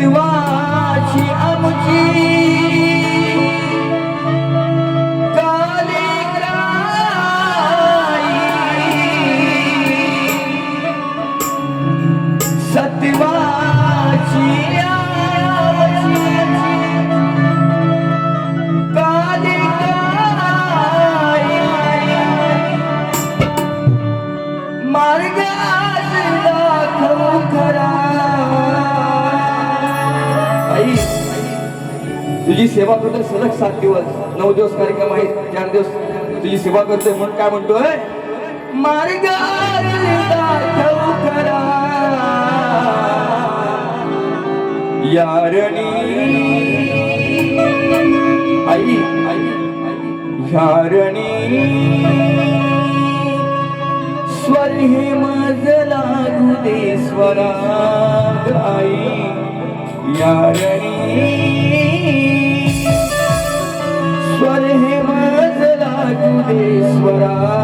you are. सेवा करतोय सलग सात दिवस नऊ दिवस कार्यक्रम आहे चार दिवस तुझी सेवा करतोय म्हणून काय म्हणतोय मार्ग यारणी आई आई यारणी. स्वर हे माझ लागू दे स्वरा आई यारणी. ईश्वर हे माझ लागू देश्वरा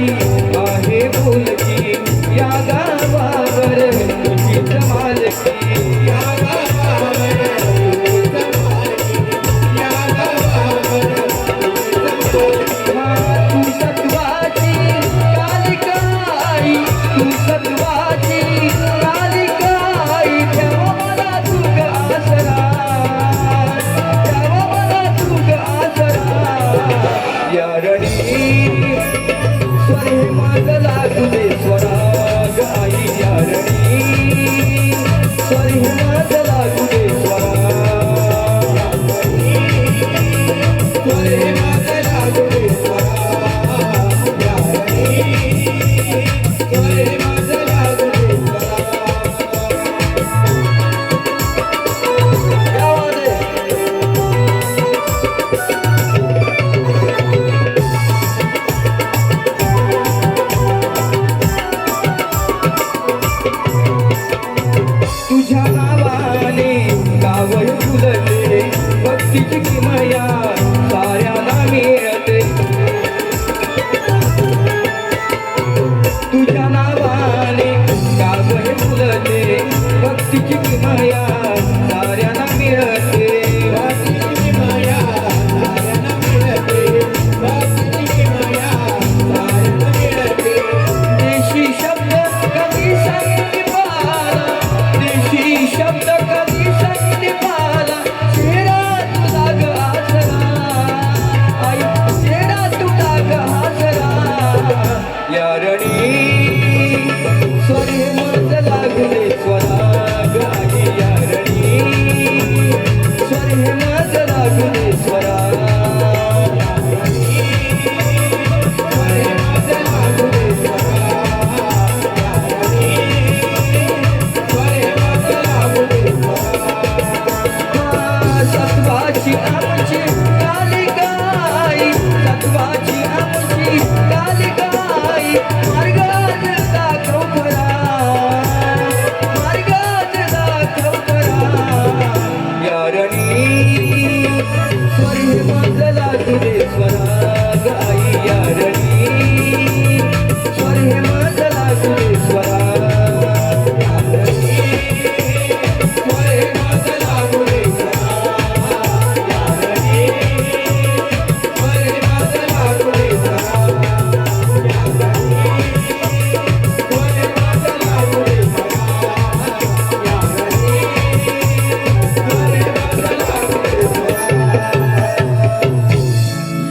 Thank you. स्वरा गाई यारणी. स्वरी माझला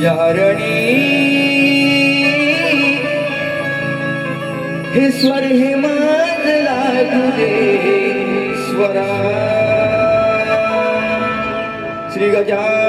यारणी। हे स्वर हे मान लागू दे स्वरा। श्री गजान